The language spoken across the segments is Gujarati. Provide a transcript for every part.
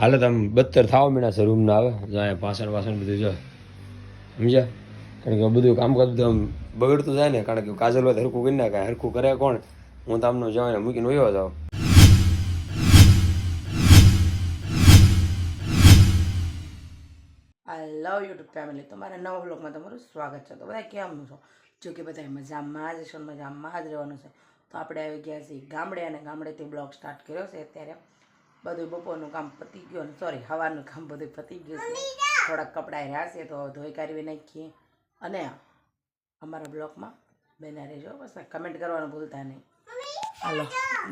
હાલત આમ બદતર થવા મીણા છે રૂમના આવે જાય પાસણ પાછળ બધું જો. સમજ્યા? કારણ કે બધું કામ કરતું આમ બગડતું જાય ને, કારણ કે કાજલ હોય હરખું કરી નાખે. હરખું કરે કોણ? હું તો આમનું જવાને મૂકીને વયો જાઉં. લવ યુટ્યુબ ફેમિલી તમારા નવા બ્લોગમાં તમારું સ્વાગત છે. તો બધા કેમ છો? જો કે બધા મજામાં જ છો, મજામાં જ રહેવાનું છે. તો આપણે આવી ગયા છીએ ગામડે અને ગામડેથી બ્લોગ સ્ટાર્ટ કર્યો છે અત્યારે. બધું બપોરનું કામ પતી ગયું સોરી હવાનું કામ બધું પતી ગયું છે. થોડાક કપડાં રહ્યા છે તો ધોઈ કાઢવી નાખીએ. અને અમારા બ્લોકમાં બેના રહેજો, બસ કમેન્ટ કરવાનું ભૂલતા નહીં. હાલો,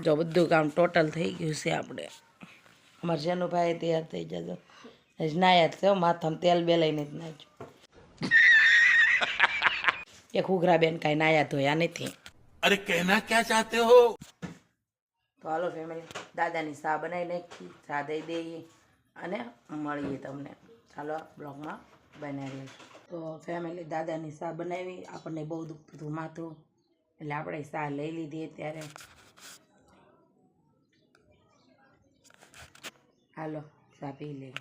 જો બધું કામ ટોટલ થઈ ગયું છે આપણે. અમારે જેનું ભાઈ તૈયાર થઈ જજો નાયા થયો માથામાં તેલ બે લઈને જ નાખ્યું. એક ઉઘરા બેન કાંઈ નાયા ધોયા નથી. અરે કહેના ક્યાં ચાહતે હો? તો હાલો ફેમિલી દાદાની સા બનાવી નાખી, ચા દઈ દઈએ અને મળીએ તમને. ચાલો બ્લોગમાં બનાવીએ તો ફેમિલી દાદાની સા બનાવી, આપણને બહુ દુખતું માથું. એટલે આપણે સા લઈ લીધી ત્યારે હાલો સા પી લઈએ.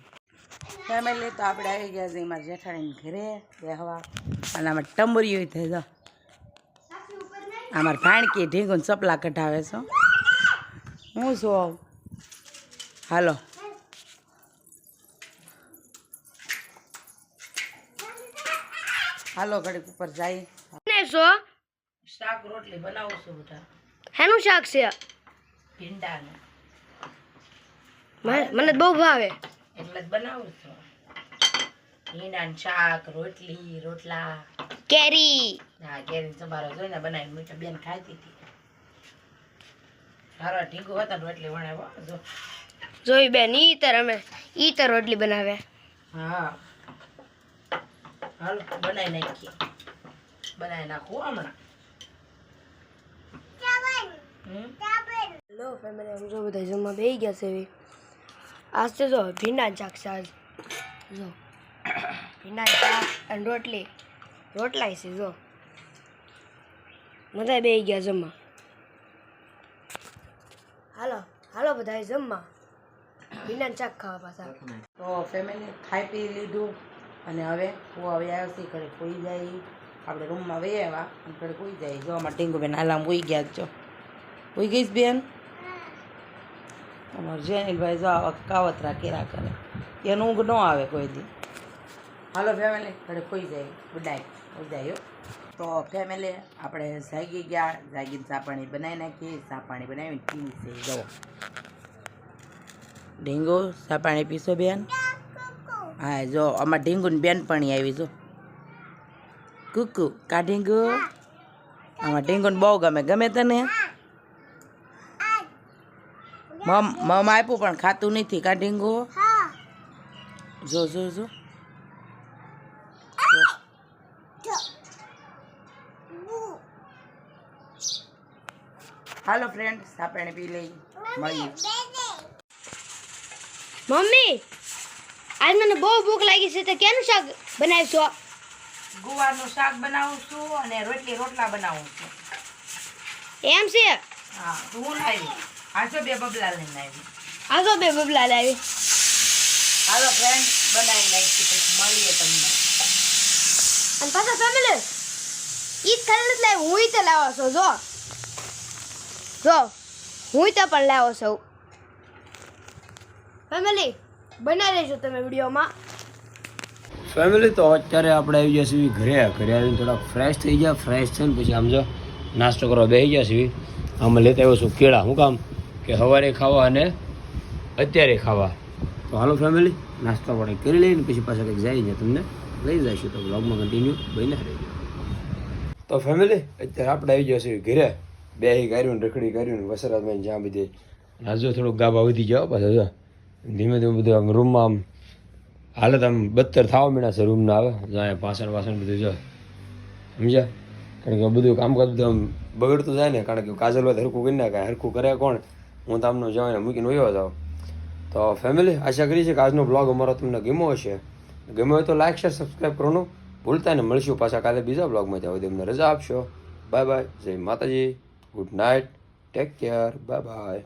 ફેમિલી તો આપણે આવી ગયા છે મારા જેઠાણીને ઘરે રહેવા. અને આમાં ટંબુરિયું થઈ જાઓ અમારે ભાણકી ઢીંગુન ચપલા કઢાવે છો. હું છું હાલો. હાલો ઘડીક ઉપર જાય. ને છો શાક રોટલી બનાવું છું બેટા હેનું શાક છે? ભીંડાનું. મને મને બહુ ભાવે. એટલે જ બનાવું છું. ભીંડાનું શાક રોટલી રોટલા. કેરી. હા કેરી તમારો જોઈને બનાવી મીઠા બેન ખાતી હતી સારો ઢીંગો હતા રોટલી વણાવો જો. જોઈ બેન ઈ તર અમે ઈ તર રોટલી બનાવે. હા. હાલ બનાવી નાખીએ. બનાવી નાખું હમણાં. હેલો ફેમિલી આમ જો બધા જમવા બેસી ગયા છે એવી આજ તો જો ભીંડા શાક છે આજ. જો. ભીંડા શાક અને રોટલી. રોટલા છે જો. બધા બેસી ગયા જમવા. હાલો હાલો બધા જમવા. ભીંડા શાક ખાવા પાછા. તો ફેમિલી ખાઈ પી લીધું અને હવે હું હવે આવ્યો છે ઘરે કોઈ જાય. આપણે રૂમમાં વહી આવ્યા અને ઘરે કોઈ જાય. જો અમારે ટીંગુ બેન હાલામ ઉઈ ગયા છો જો. ઉઈ ગઈશ બેન? અમારે જેનિલભાઈ જો આવા કાવતરા કેરા કરે. એનું ઊંઘ ન આવે કોઈ દી. હાલો ફેમિલી ઘરે કોઈ જાય. ગુડ નાઇટ ઉઈ જાય. તો ફેમિલી આપણે જાગી ગયા. જાગીને સાપાણી બનાવી નાખીએ સાપાણી બનાવીને પીવી છે. જો. ઢીંગુ સાપાણી પીશો બેન? હા જો. આમાં ઢીંગુની બેનપણી આવી જો. કુકુ કા ઢીંગુ? આમાં ઢીંગુને બહુ ગમે. ગમે તને? મમ મમ આપ્યું પણ ખાતું નથી કા ઢીંગુ? જો જો જો. જો. હાલો ફ્રેન્ડ આપણે પાણી પી લઈ. મળીએ. મમ્મી આજ મને બહુ ભૂખ લાગી છે તો કેનું શાક બનાવશો? ગુવારનું શાક બનાવું છું અને રોટલી રોટલા બનાવું છું. એમ છે? હા હું લાવી? આજો બે બબલા લઈને આવી. આજો બે બબલા લાવી. હાલો ફ્રેન્ડ બનાવી નાખી પછી મળીએ તમને. અને પાછા ફેમિલી ઈ જ ખાલી નથી લાવી હું તો લાવો છો જો. જો, હું તો પણ લાવો છું. ફેમિલી બના રહેજો તમે વિડીયોમાં. ફેમિલી તો અત્યારે આપણે આવી ગયા છીએ ઘરે. ઘરે આવીને થોડા ફ્રેશ થઈ ગયા. ફ્રેશ થઈને પછી આમ જો, નાસ્તો કરવા બેસી ગયા છીએ. આમાં લેતા આવ્યો છું કેળા. શું કામ? કે સવારે ખાવા અને અત્યારે ખાવા. તો હાલો ફેમિલી નાસ્તો પાણી કરી લઈને પછી પાછા કંઈક જઈને તમને લઈ જઈશું. તો બ્લોગમાં કન્ટિન્યુ બની રહેજો. તો ફેમિલી અત્યારે આપણે આવી જશે ઘરે. બે કર્યું રખડી કર્યું વસરાતમાં જ્યાં બધી હજુ થોડુંક ગાભા વધી જાઓ પાછા જો. ધીમે ધીમે બધું આમ રૂમમાં આમ હાલત આમ બદતર થવા મીણા છે રૂમના આવે અહીંયા પાછળ પાછળ બધું જો. સમજ્યા? કારણ કે બધું કામ બધું આમ બગડતું જાય ને, કારણ કે કાજલ હોય હરખું કરી નાખે. હરખું કરે કોણ? હું તમને જવાને મૂકીને વયો જાઉં. તો ફેમિલી આશા કરી છે કે આજનો બ્લોગ અમારો તમને ગમ્યો હશે. ગમ્યો હોય તો લાઈક શેર સબસ્ક્રાઈબ કરવાનું ભૂલતા ને મળશું પાછા કાલે બીજા બ્લોગમાં ત્યાં તમને રજા આપશો. બાય બાય જય માતાજી. Good night take care bye bye